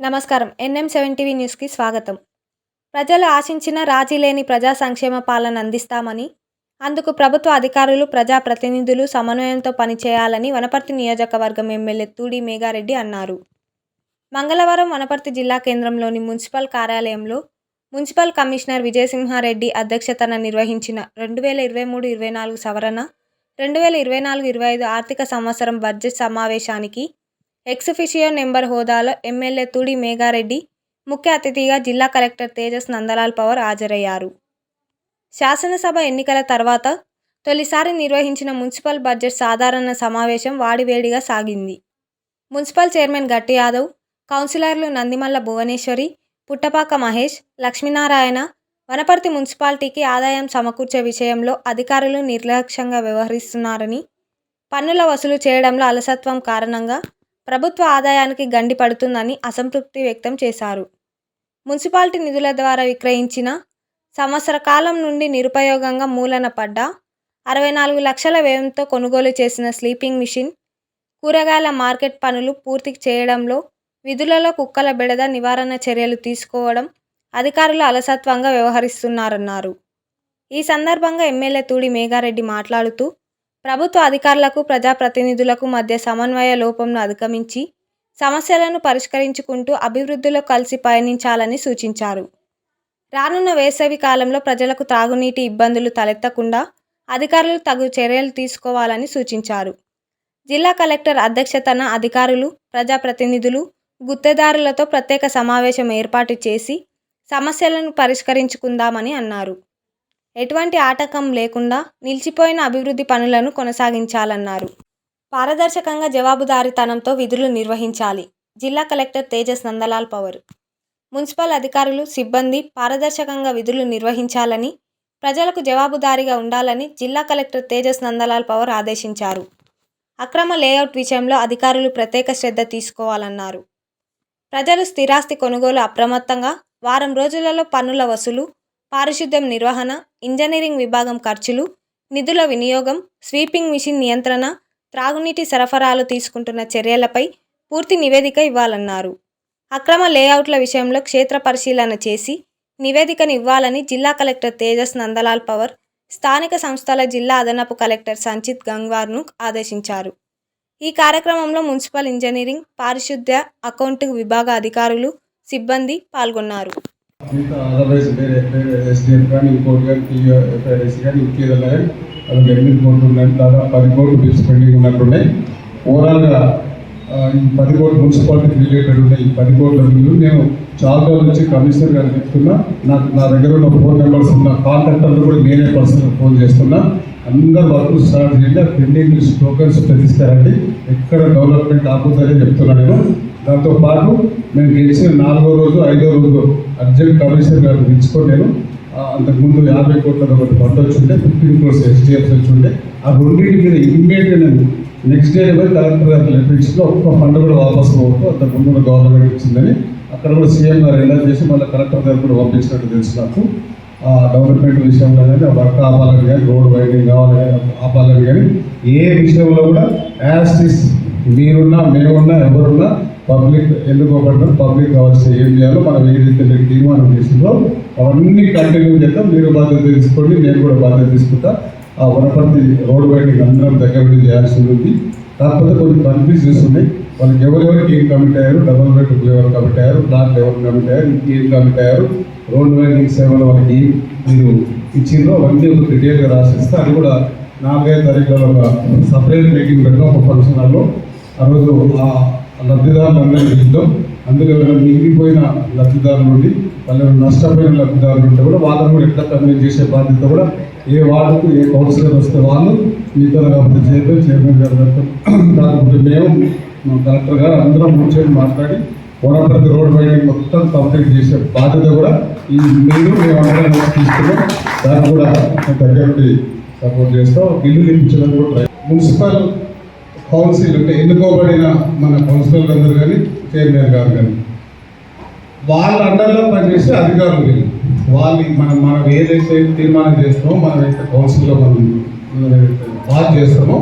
నమస్కారం. NM seven TV న్యూస్కి స్వాగతం. ప్రజలు ఆశించిన రాజీ లేని ప్రజా సంక్షేమ పాలన అందిస్తామని అందుకు ప్రభుత్వ అధికారులు ప్రజాప్రతినిధులు సమన్వయంతో పనిచేయాలని వనపర్తి నియోజకవర్గం ఎమ్మెల్యే తూడి మేఘారెడ్డి అన్నారు. మంగళవారం వనపర్తి జిల్లా కేంద్రంలోని మున్సిపల్ కార్యాలయంలో మున్సిపల్ కమిషనర్ విజయసింహారెడ్డి అధ్యక్షతన నిర్వహించిన రెండు వేల ఇరవై మూడు ఇరవై నాలుగు సవరణ రెండు వేల ఇరవై నాలుగు ఇరవై ఐదు ఆర్థిక సంవత్సరం బడ్జెట్ సమావేశానికి ఎక్స్ఫిషియో నెంబర్ హోదాలో ఎమ్మెల్యే తుడి మేఘారెడ్డి ముఖ్య అతిథిగా జిల్లా కలెక్టర్ తేజస్ నందలాల్ పవర్ హాజరయ్యారు. శాసనసభ ఎన్నికల తర్వాత తొలిసారి నిర్వహించిన మున్సిపల్ బడ్జెట్ సాధారణ సమావేశం వాడివేడిగా సాగింది. మున్సిపల్ చైర్మన్ గట్టి యాదవ్ కౌన్సిలర్లు నందిమల్ల భువనేశ్వరి పుట్టపాక మహేష్ లక్ష్మీనారాయణ వనపర్తి మున్సిపాలిటీకి ఆదాయం సమకూర్చే విషయంలో అధికారులు నిర్లక్ష్యంగా వ్యవహరిస్తున్నారని పన్నుల వసూలు చేయడంలో అలసత్వం కారణంగా ప్రభుత్వ ఆదాయానికి గండి పడుతుందని అసంతృప్తి వ్యక్తం చేశారు. మున్సిపాలిటీ నిధుల ద్వారా విక్రయించిన సంవత్సర కాలం నుండి నిరుపయోగంగా మూలన పడ్డ అరవై నాలుగు లక్షల వ్యయంతో కొనుగోలు చేసిన స్లీపింగ్ మిషన్ కూరగాయల మార్కెట్ పనులు పూర్తి చేయడంలో విధులలో కుక్కల బెడద నివారణ చర్యలు తీసుకోవడం అధికారులు అలసత్వంగా వ్యవహరిస్తున్నారన్నారు. ఈ సందర్భంగా ఎమ్మెల్యే తూడి మేఘారెడ్డి మాట్లాడుతూ ప్రభుత్వ అధికారులకు ప్రజాప్రతినిధులకు మధ్య సమన్వయ లోపంను అధిగమించి సమస్యలను పరిష్కరించుకుంటూ అభివృద్ధిలో కలిసి పయనించాలని సూచించారు. రానున్న వేసవి కాలంలో ప్రజలకు త్రాగునీటి ఇబ్బందులు తలెత్తకుండా అధికారులు తగు చర్యలు తీసుకోవాలని సూచించారు. జిల్లా కలెక్టర్ అధ్యక్షతన అధికారులు ప్రజాప్రతినిధులు గుత్తేదారులతో ప్రత్యేక సమావేశం ఏర్పాటు చేసి సమస్యలను పరిష్కరించుకుందామని అన్నారు. ఎటువంటి ఆటకం లేకుండా నిలిచిపోయిన అభివృద్ధి పనులను కొనసాగించాలన్నారు. పారదర్శకంగా జవాబుదారీతనంతో విధులు నిర్వహించాలి. జిల్లా కలెక్టర్ తేజస్ నందలాల్ పవర్. మున్సిపల్ అధికారులు సిబ్బంది పారదర్శకంగా విధులు నిర్వహించాలని ప్రజలకు జవాబుదారీగా ఉండాలని జిల్లా కలెక్టర్ తేజస్ నందలాల్ పవర్ ఆదేశించారు. అక్రమ లేఅవుట్ విషయంలో అధికారులు ప్రత్యేక శ్రద్ధ తీసుకోవాలన్నారు. ప్రజలు స్థిరాస్తి కొనుగోలు అప్రమత్తంగా వారం రోజులలో పన్నుల వసూలు పారిశుద్ధ్యం నిర్వహణ ఇంజనీరింగ్ విభాగం ఖర్చులు నిధుల వినియోగం స్వీపింగ్ మిషన్ నియంత్రణ త్రాగునీటి సరఫరాలు తీసుకుంటున్న చర్యలపై పూర్తి నివేదిక ఇవ్వాలన్నారు. అక్రమ లేఅవుట్ల విషయంలో క్షేత్ర పరిశీలన చేసి నివేదికను ఇవ్వాలని జిల్లా కలెక్టర్ తేజస్ నందలాల్ పవర్ స్థానిక సంస్థల జిల్లా అదనపు కలెక్టర్ సంచిత్ గంగ్వార్ను ఆదేశించారు. ఈ కార్యక్రమంలో మున్సిపల్ ఇంజనీరింగ్ పారిశుద్ధ్య అకౌంటింగ్ విభాగ అధికారులు సిబ్బంది పాల్గొన్నారు. మిగతా అదర్వైజ్ వేరే వేరే ఎస్డిఎం కానీ ఇంకోటి కానీ టీఎఫ్ఐడిసి కానీ ఇంకేదన్నా కానీ అది ఎనిమిది కోట్లు ఉన్నాయి దాదాపు పది కోట్లు బిల్స్ పెండింగ్ ఉన్నట్టున్నాయి ఓవరాల్గా ఈ పది కోట్లు మున్సిపాలిటీ రిలేటెడ్ ఉన్నాయి. ఈ పది కోట్ల బిల్లు నేను చాలా రోజుల నుంచి కమిషనర్ గారికి చెప్తున్నా. నాకు నా దగ్గర ఉన్న ఫోన్ నెంబర్స్ ఉన్న కాంటాక్టర్లు కూడా నేనే పర్సనల్ ఫోన్ చేస్తున్నా. అందరు వర్క్ స్టార్ట్ చేయండి. పెండింగ్ లిస్ట్ టోకెన్స్ ఎక్కడ డెవలప్మెంట్ ఆపుతుందని చెప్తున్నాను నేను. దాంతోపాటు నేను మేము గెలిచిన నాలుగో రోజు ఐదో రోజు అర్జెంట్ కమిషనర్ గారు పిలుచుకొని నేను అంతకుముందు యాభై కోట్ల ఒకటి ఫండ్ వచ్చిండే ఫిఫ్టీన్ క్రోర్స్ ఎస్డిఎఫ్ వచ్చిండే. ఆ రెండింటి మీద ఇమ్మీడియట్గా నేను నెక్స్ట్ డే పోయి కలెక్టర్ గారు లెటర్ ఒక్క ఫండ్ కూడా వాపస్ పోవద్దు అంతకుముందు గవర్నమెంట్ ఇచ్చిందని. అక్కడ కూడా సీఎం గారు ఎలా చేసి మళ్ళీ కలెక్టర్ గారు కూడా పంపించినట్టు తెలుసు నాకు. ఆ డెవలప్మెంట్ విషయంలో కానీ ఆ వర్క్ ఆపాలని కానీ రోడ్ వైడింగ్ కావాలని కానీ ఆపాలని కానీ ఏ విషయంలో కూడా యాజ్ ఇస్ మీరున్నా మేమున్నా ఎవరున్నా పబ్లిక్ ఎన్నుకోబడ్డం పబ్లిక్ కావాల్సిన ఏం చేయాలో మనం ఏదైతే మీరు తీర్మానం చేసిందో అవన్నీ కంటిన్యూ చేద్దాం. మీరు బాధ్యత తీసుకోండి నేను కూడా బాధ్యత తీసుకుంటా. ఆ వనపర్తి రోడ్ వైడింగ్ అందరం దగ్గర నుండి చేయాల్సి ఉంది. కాకపోతే కొన్ని కన్ఫ్యూజన్స్ ఉన్నాయి. వాళ్ళకి ఎవరెవరికి ఏం కమిట్ అయ్యారు? డబల్ బెడ్ ఎవరు కమిట్ అయ్యారు? దాంట్లో ఎవరు కమిట్ అయ్యారు? ఏం కమిట్ అయ్యారు? రోడ్ వైండింగ్ సేవలు వాళ్ళకి మీరు ఇచ్చిందో అవన్నీ ఒక డీటెయిల్గా రాసిస్తే అది కూడా నాలుగైదు తారీఖులో ఒక సపరేట్ మీటింగ్ పెట్టడం ఒక ఫంక్షన్ హాల్లో. ఆ రోజు ఆ లబ్ధిదారులందరికీ ఇద్దాం అందుకే మిగిలిపోయిన లబ్ధిదారులు నుండి వాళ్ళు నష్టపోయిన లబ్ధిదారులు ఉంటే కూడా వాళ్ళను కూడా ఎట్లా కన్వీన్ చేసే బాధ్యత కూడా ఏ వార్డుకు ఏ కౌన్సిలర్ వస్తే వాళ్ళు మిగతా కాకపోతే చైర్మన్ చైర్మన్ గారు కాకపోతే మేము మా కలెక్టర్ గారు అందరం కూర్చొని మాట్లాడి వనపర్తి రోడ్ వైడింగ్ మొత్తం కంప్లీట్ చేసే బాధ్యత కూడా ఈ మీరు మేమందరం తీసుకున్నాం. దాన్ని కూడా దగ్గర సపోర్ట్ చేస్తాం. ఇల్లు నిర్మించడానికి కూడా మున్సిపల్ కౌన్సిల్ అంటే ఎన్నుకోబడిన మన కౌన్సిలర్లు అందరూ కానీ చైర్మన్ గారు కానీ వాళ్ళ అండర్లో పనిచేసే అధికారులు వీళ్ళు. వాళ్ళు మనం మనం ఏదైతే తీర్మానం చేస్తామో మనం అయితే కౌన్సిల్లో మనం మనం పాస్ చేస్తామో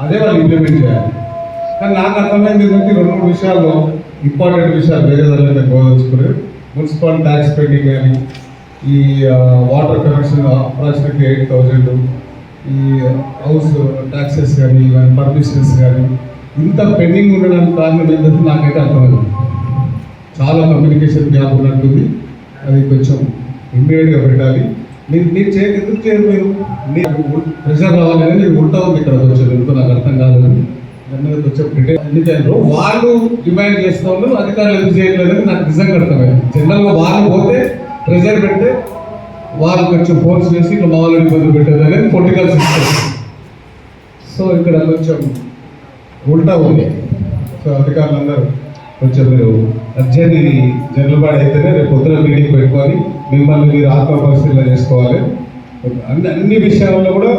అదే వాళ్ళు ఇంప్లిమెంట్ చేయాలి. కానీ నాకు అర్థమైంది ఏంటంటే రెండు మూడు విషయాల్లో ఇంపార్టెంట్ విషయాలు వేరే దాంట్లో గోదలుచుకుని మున్సిపల్ ట్యాక్స్ పెండింగ్ కానీ ఈ water connection approximately eight thousand ఈ హౌస్ ట్యాక్సెస్ కానీ ఇవన్నీ పర్మిషన్స్ కానీ ఇంత పెండింగ్ ఉండడానికి కారణం ఏంటంటే నాకైతే అర్థమైంది. చాలా కమ్యూనికేషన్ గ్యాప్ ఉన్నట్టుంది. అది కొంచెం ఇమ్మీడియట్గా పెట్టాలి. మీరు మీరు చే ఎందుకు చేయరు మీరు? మీరు ప్రెషర్ రావాలని నేను ఉంటా ఉంది ఇక్కడ వచ్చారు ఎందుకు నాకు అర్థం కాదని దాని మీద కొంచెం ప్రిటే ఎందుకంటే వాళ్ళు డిమాండ్ చేస్తూ ఉన్నారు అధికారులు ఎందుకు చేయట్లేదని నాకు నిజంగా అర్థమైంది. జనరల్గా వాళ్ళు పోతే ప్రెషర్ పెడితే వాళ్ళు కొంచెం ఫోర్స్ చేసి ఇట్లా మా వాళ్ళని ఇబ్బంది పెట్టేది అనేది పొలిటికల్ సిస్టమ్ సో ఇక్కడ కొంచెం ఉల్టా ఉంది. సో అధికారులందరూ కొంచెం మీరు అర్జెంట్ ఇది జనరల్ అయితేనే రేపు పొద్దున మీటింగ్ పెట్టుకొని మిమ్మల్ని మీరు ఆత్మ పరిశీలన చేసుకోవాలి. అన్ని అన్ని విషయాల్లో కూడా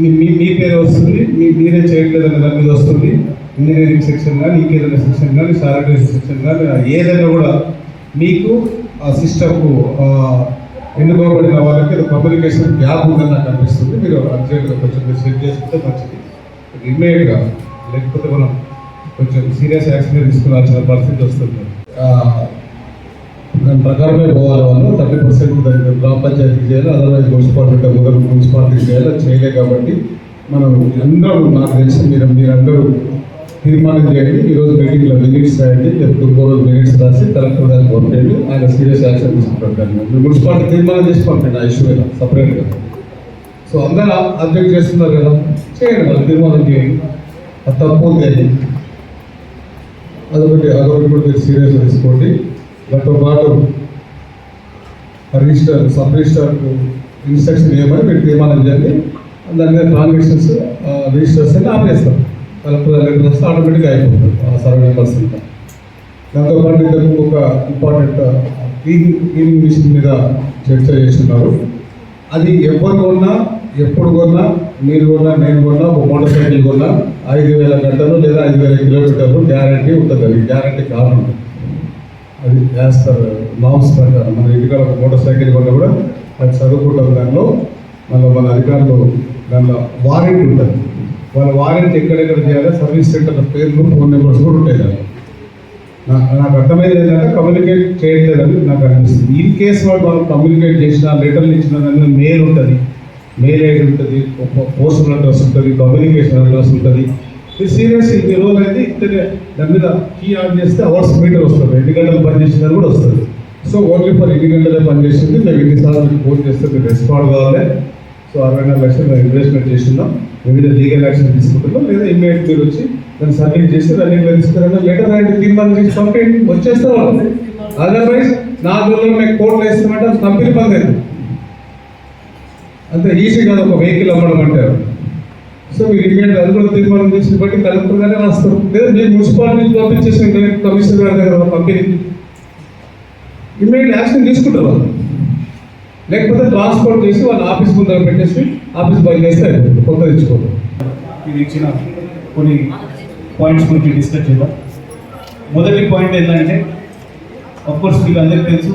మీ మీ పేరు వస్తుంది మీ మీరే చేయట్లేదు అనే దాని మీద వస్తుంది. ఇంజనీరింగ్ సెక్షన్ కానీ ఇంకేదైనా సెక్షన్ కానీ శానిటరీ సెక్షన్ కానీ ఏదైనా కూడా మీకు ఆ సిస్టమ్కు ఎన్నుకోబడిన వాళ్ళకి కమ్యూనికేషన్ గ్యాప్ ఉందని నాకు అనిపిస్తుంది. మీరు అర్జెంట్గా కొంచెం సెట్ చేసుకుంటే మంచిది. ఇమ్మీడియట్గా లేకపోతే మనం కొంచెం సీరియస్ యాక్షన్ తీసుకోవాల్సిన పరిస్థితి వస్తుంది. దాని ప్రకారమే పోవాలి వాళ్ళు. థర్టీ పర్సెంట్ దానికి గ్రామ పంచాయతీకి చేయాలి. అదర్వైజ్ మున్సిపాలిటీ ముగ్గురు మున్సిపాలిటీకి చేయాలి. చేయలే కాబట్టి మనం అందరూ నాకు తెలిసి మీరు మీరందరూ తీర్మానం చేయండి. ఈరోజు మీటింగ్లో మినిట్స్ రాయండి. లేకపోతే ఇంకో రోజు మినిట్స్ రాసి కలెక్టర్ గారికి పంపేయండి ఆయన సీరియస్ యాక్షన్ తీసుకుంటారు మీరు మున్సిపాలిటీ తీర్మానం చేసి పంపండి ఆ ఇష్యూ మీద సపరేట్గా సో అందరూ అబ్జెక్ట్ చేస్తున్నారు కదా. చేయండి మరి తీర్మానం చేయండి. అది తప్పు ఉంది అది అదొకటి అదొకటి కూడా మీరు తీసుకోండి. దాంతో పాటు రిజిస్టర్ సబ్ రిజిస్టర్కు ఇన్స్ట్రక్షన్ ఇవ్వమని మీరు తీర్మానం చేయండి. దాని మీద ట్రాన్సాక్షన్స్ రిజిస్టర్స్ అని ఆపేస్తారు కలెక్టర్ రెండు వస్తే ఆటోమేటిక్గా అయిపోతుంది. ఆ సర్వే నెంబర్స్ అంతా దాంతోపాటు ఇంతకు ఒక ఇంపార్టెంట్ క్లీనింగ్ మిషన్ మీద చర్చ చేస్తున్నారు. అది ఎవరు కొన్నా ఎప్పుడు కొన్నా మీరు కొన్నా నేను కొన్నా ఒక మోటార్ సైకిల్ కొన్నా ఐదు వేల గంటలు లేదా ఐదు వేల కిలోమీటర్లు గ్యారంటీ ఉంటుంది. అది గ్యారంటీ కారణం అది యాజ్ పర్ నామ్స్ ప్రకారం. మన ఇంటికాడ ఒక మోటార్ సైకిల్ కొన్నా కూడా అది చదువుకుంటాం దానిలో. మళ్ళీ మన అధికారులు దానిలో వారంటీ ఉంటుంది. వాళ్ళ వారెంట్ ఎక్కడెక్కడ చేయాలో సర్వీస్ సెంటర్ పేర్లు ఫోన్ నెంబర్స్ కూడా ఉంటాయి కదా నా- నాకు అర్థమైంది ఏంటంటే కమ్యూనికేట్ చేయట్లేదని నాకు అనిపిస్తుంది. ఇన్ కేస్ వాళ్ళు వాళ్ళు కమ్యూనికేట్ చేసిన లెటర్లు ఇచ్చిన దాని మెయిల్ ఉంటుంది. మెయిల్ ఐడి ఉంటుంది పోస్టల్ అడ్రస్ ఉంటుంది కమ్యూనికేషన్ అడ్రస్ ఉంటుంది. ఇది సీరియస్ ఈ రోజు అయితే ఇతనే దాని మీద కీ ఆన్ చేస్తే అవర్స్ మీటర్ వస్తుంది. ఎన్ని గంటలు పనిచేసిన కూడా వస్తుంది. సో ఓన్లీ ఫర్ ఎన్ని గంటలే పనిచేసింది మేము ఎన్నిసార్లు మీకు ఫోన్ చేస్తే మీరు రెస్పాండ్ కావాలి. సో అరవై నాలుగు లక్షలు మేము ఇన్వెస్ట్మెంట్ చేస్తున్నాం వివిధ లీగల్ యాక్షన్ తీసుకుంటున్నాం లేదా ఇమ్మీడియట్ మీరు వచ్చి దాన్ని సబ్మిట్ చేసి రన్నింగ్లో తీసుకురండి లెటర్ రాయండి తీర్మానం చేసి పంపేయండి వచ్చేస్తారు వాళ్ళు. అదర్వైజ్ నాలుగు రోజులు మేము కోర్టులో వేస్తామంటే అది కంపెనీ బంద్ అంతే ఈజీ కాదు ఒక వెహికల్ అమ్మడం అంటారు. సో మీరు ఇమ్మీడియట్ అది కూడా తీర్మానం చేసి బట్టి కలెక్టర్ గారే రాస్తారు. లేదా మీరు మున్సిపాలిటీ పంపించేసి పంపించేసిన కమిషనర్ గారి దగ్గర కంపెనీకి ఇమ్మీడియట్ యాక్షన్ తీసుకుంటారు వాళ్ళు. లేకపోతే ట్రాన్స్పోర్ట్ చేసి వాళ్ళ ఆఫీస్ ముందర పెట్టేసి ఆఫీస్ బయట చేస్తే అయిపోతుంది కొత్త తెచ్చుకోండి ఇది ఇచ్చిన కొన్ని పాయింట్స్ గురించి డిస్కస్ చేద్దాం. మొదటి పాయింట్ ఏంటంటే అఫ్కోర్స్ మీకు అందరికీ తెలుసు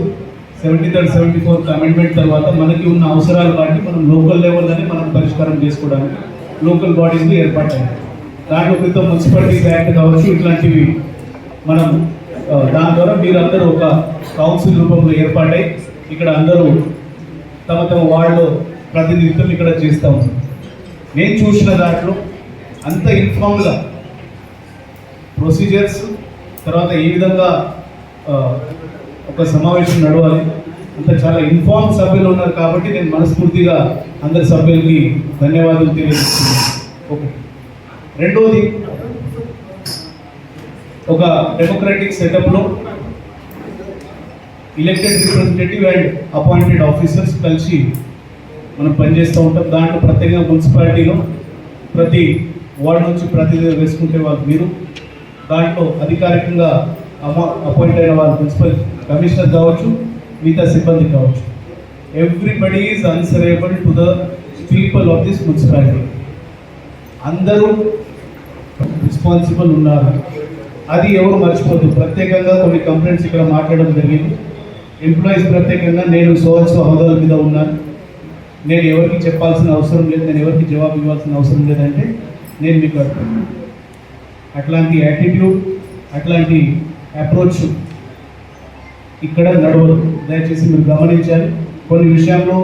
seventy third seventy fourth amendment తర్వాత మనకి ఉన్న అవసరాలు బట్టి మనం లోకల్ లెవెల్లోనే మనం పరిష్కారం చేసుకోవడానికి లోకల్ బాడీస్ని ఏర్పడ్డాయి దాంట్లో క్రితం మున్సిపాలిటీస్ యాక్ట్ కావచ్చు ఇట్లాంటివి మనం దాని ద్వారా మీరందరూ ఒక కౌన్సిల్ రూపంలో ఏర్పడ్డాయి ఇక్కడ అందరూ తమ తమ వార్డులో ప్రతినిధిత్వం ఇక్కడ చేస్తూ ఉన్నారు నేను చూసిన దాంట్లో అంత ఇన్ఫామ్గా ప్రొసీజర్స్ తర్వాత ఏ విధంగా ఒక సమావేశం నడవాలి అంత చాలా ఇన్ఫార్మ్ సభ్యులు ఉన్నారు కాబట్టి నేను మనస్ఫూర్తిగా అందరి సభ్యులకి ధన్యవాదాలు తెలియజేస్తున్నాను. ఓకే. రెండవది ఒక democratic సెటప్లో elected representative and appointed officers కలిసి మనం పనిచేస్తూ ఉంటాం. దాంట్లో ప్రత్యేకంగా మున్సిపాలిటీలో ప్రతి వార్డు నుంచి ప్రతినిధి వేసుకుంటే వాళ్ళు మీరు. దాంట్లో అధికారికంగా అపాయింట్ అయిన వాళ్ళు మున్సిపల్ కమిషనర్ కావచ్చు మిగతా సిబ్బంది కావచ్చు. Everybody is answerable to the people of this municipality అందరూ రెస్పాన్సిబుల్ ఉన్నారు. అది ఎవరు మర్చిపోద్దు ప్రత్యేకంగా కొన్ని కంప్లైంట్స్ ఇక్కడ మాట్లాడడం జరిగింది. ఎంప్లాయీస్ ప్రత్యేకంగా నేను సోల్స్ హోదాల మీద ఉన్నాను. నేను ఎవరికి చెప్పాల్సిన అవసరం లేదు నేను ఎవరికి జవాబు ఇవ్వాల్సిన అవసరం లేదంటే నేను మీకు అడుగుతాను. అట్లాంటి యాటిట్యూడ్ అట్లాంటి అప్రోచ్ ఇక్కడ నడవదు. దయచేసి మీరు గమనించాలి. కొన్ని విషయాల్లో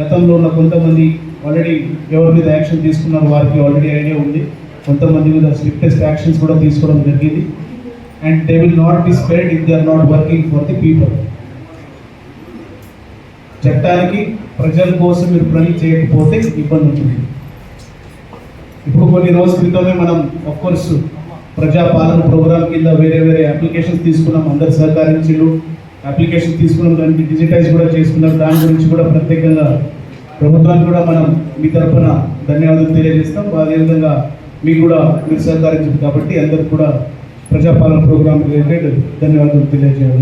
గతంలో ఉన్న కొంతమంది ఆల్రెడీ ఎవరి మీద యాక్షన్ తీసుకున్నారు వారికి ఆల్రెడీ ఐడియా ఉంది. కొంతమంది మీద స్ట్రిక్టెస్ట్ యాక్షన్స్ కూడా తీసుకోవడం జరిగింది. And they will not be spared if they are not working for the people చట్టానికి ప్రజల కోసం మీరు పని చేయకపోతే ఇబ్బంది ఉంటుంది. ఇప్పుడు కొన్ని రోజుల క్రితమే మనం కోర్స్ ప్రజాపాలన ప్రోగ్రామ్ కింద వేరే వేరే అప్లికేషన్స్ తీసుకున్నాం. అందరు సహకరించారు అప్లికేషన్ తీసుకున్నాం దానికి డిజిటైజ్ కూడా చేసుకున్నాం. దాని గురించి కూడా ప్రత్యేకంగా ప్రభుత్వానికి కూడా మనం మీ తరఫున ధన్యవాదాలు తెలియజేస్తాం. అదేవిధంగా మీకు కూడా మీరు సహకరించారు. కాబట్టి అందరికి కూడా ప్రజాపాలన ప్రోగ్రామ్ రిలేటెడ్ ధన్యవాదాలు తెలియజేయాలి.